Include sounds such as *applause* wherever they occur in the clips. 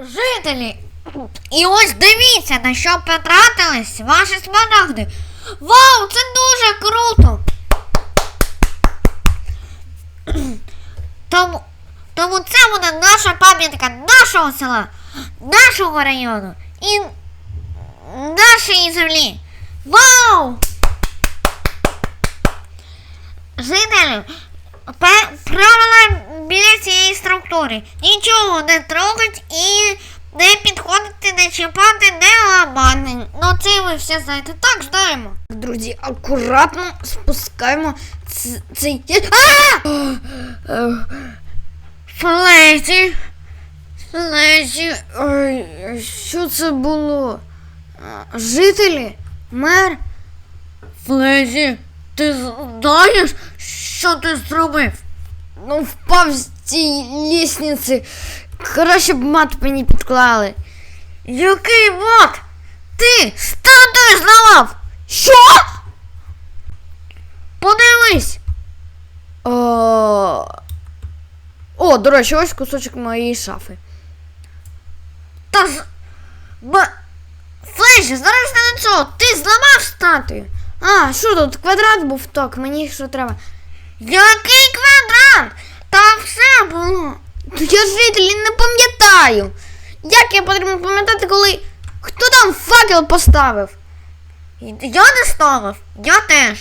Жителі, і ось дивіться, на що потратились ваші смарагди. Вау, це дуже круто! *clears throat* Тому, тому це буде наша пам'ятка нашого села, нашого району і нашої землі. Вау! Жителі, правила біля цієї структури. Нічого не трогать і не підходити, не чіпати, не ламати. Ну це ви все знаєте. Так знаємо. Друзі, акуратно спускаємо цей. Флесі. Ой, що це було? Жителі? Мер? Флесі, ти знаєш, що ти зробив? Ну, впав з цій лісниці. Краще б мат мені підклали. Який мат? Ти статую зламав! Що? Подивись! О, О, до речі, ось кусочок моєї шафи. Та ж. Б... Флеші, зараз не цього, ти зламав статую. А, що тут? Квадрат був так, мені що треба. Який квадрат? Там все було. Я жителі не пам'ятаю. Як я потрібно пам'ятати, коли. Хто там факел поставив? Я не ставив, я теж.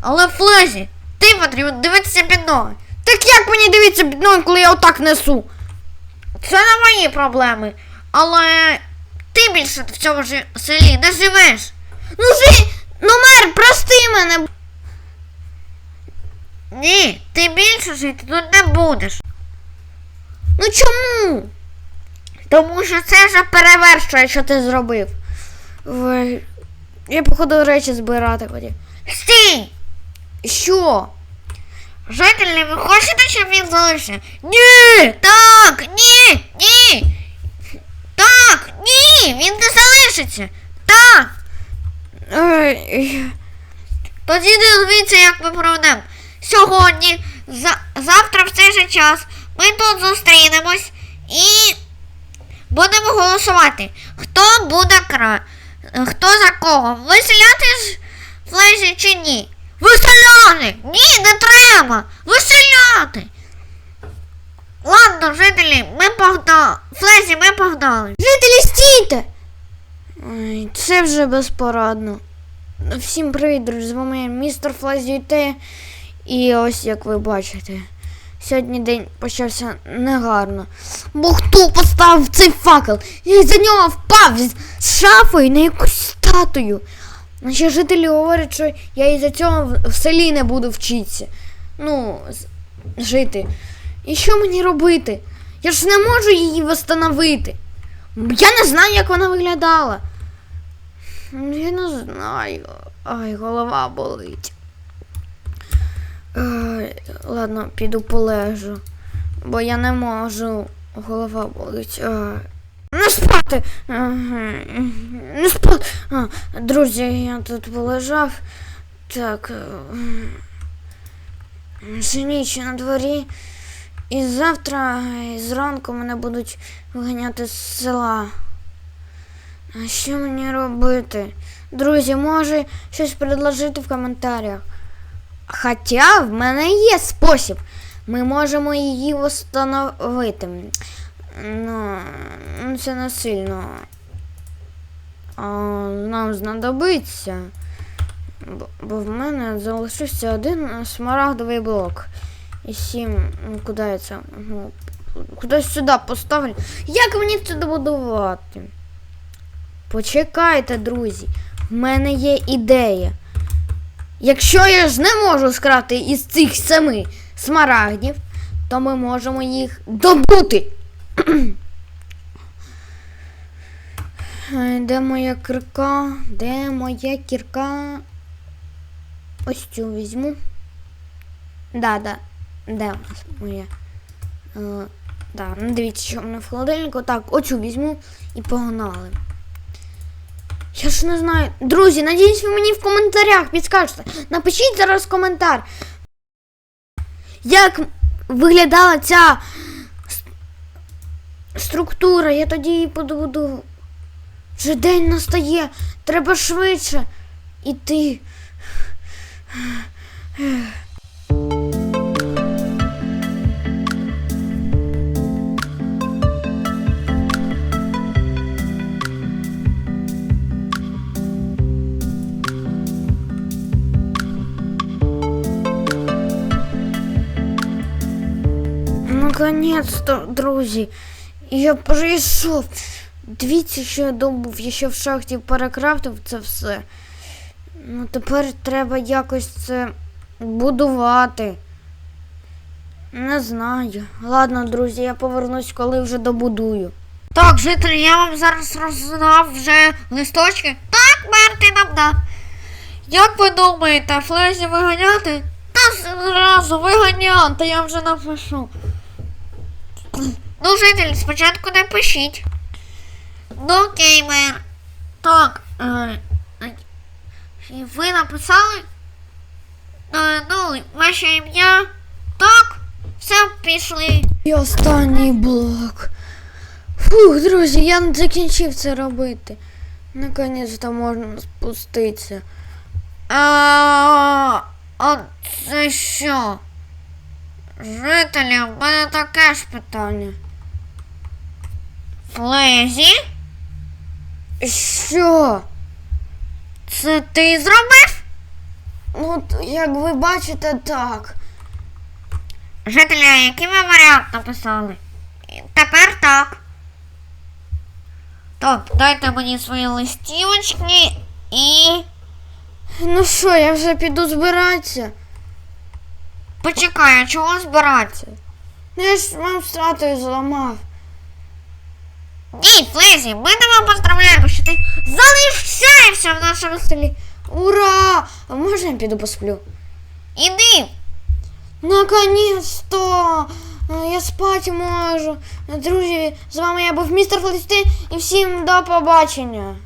Але Флезі, ти потрібно дивитися під ноги. Так як мені дивіться під ноги, коли я отак несу? Це не мої проблеми. Але ти більше в цьому селі не живеш. Ну жи. Ну мер, прости мене. Ні, ти більше жити тут не будеш. Ну чому? Тому що це вже перевершує, що ти зробив. Ой, я походу речі збирати хотів. Стій! Що? Жителі, ви хочете, щоб він залишився? Ні! Так! Ні! Ні! Так! Ні! Він не залишиться! Так! Тоді дивіться, як ми проведемо. Сьогодні, за, завтра в цей же час ми тут зустрінемось і будемо голосувати. Хто буде кра... Хто за кого? Виселяти ж флеші чи ні? Виселяти! Ні, не треба! Виселяти! Ладно, жителі, ми погнали. Флезі, ми погнали. Жителі, стійте! Ой, це вже безпорадно. Всім привіт, друзі! З вами містер Флазіте. І ось як ви бачите, сьогодні день почався негарно. Бо хто поставив цей факел? Я за нього впав з- шафою на якусь статую. Наші жителі говорять, що я із-за цього в- селі не буду вчитися. Ну, жити. І що мені робити? Я ж не можу її встановити. Я не знаю, як вона виглядала. Я не знаю. Ай, голова болить. Ладно, піду полежу. Бо я не можу. Голова болить. Не спати. Не спати. Друзі, я тут полежав. Так. е, ніч на дворі. І завтра і зранку мене будуть виганяти з села. А що мені робити? Друзі, може щось предложити в коментарях. Хоча в мене є спосіб. Ми можемо її встановити. Ну, ну, це не сильно. А, нам знадобиться. Бо, в мене залишився один смарагдовий блок. І сім. ну, Куди я це? Ну, кудись сюди поставлю. Як мені це добудувати? Почекайте, друзі. В мене є ідея. Якщо я ж не можу скрати із цих семи смарагдів, то ми можемо їх добути. Де моя кірка? Де моя кірка? Ось цю візьму. Да, да. Де у нас моя? Е, да, ну дивіться, що в мене в холодильнику. Так, оцю візьму і погнали. Я ж не знаю. Друзі, надіюсь, ви мені в коментарях підскажете. Напишіть зараз коментар. Як виглядала ця структура, я тоді її подбудую. Вже день настає, треба швидше іти. Наконець-то, друзі, я прийшов. Дивіться, що я добув, я ще в шахті перекрафтив це все. Ну тепер треба якось це будувати. Не знаю. Ладно, друзі, я повернусь, коли вже добудую. Так, жителі, я вам зараз роздав вже листочки. Так, мер, ти нам дав. Як ви думаєте, Флезі виганяти? Та зразу виганяти, я вже напишу. Ну, жителі, спочатку не пишіть. Ну, окей, мер. Так. Е, ви написали? Е, ну, ваше ім'я? Так, все, пішли. І останній блок. Фух, друзі, я закінчив це робити. Наконець-то можна спуститися. А, а це що? Жителі, в мене таке ж питання. Флезі? Що? Це ти зробив? Ну, як ви бачите, так. Жителі, який ви варіант написали? Тепер так. Так, дайте мені свої листівочки і. Ну що, я вже піду збиратися. Почекай, а чого збиратися? Ну я ж вам стратою зламав. Ні, Флезі, ми тебе поздравляємо, що ти залишаєшся в нашому селі. Ура! А можна я піду посплю? Іди. Наконець-то! Е, Я спати можу. Друзі, з вами я був містер Флестин і всім до побачення.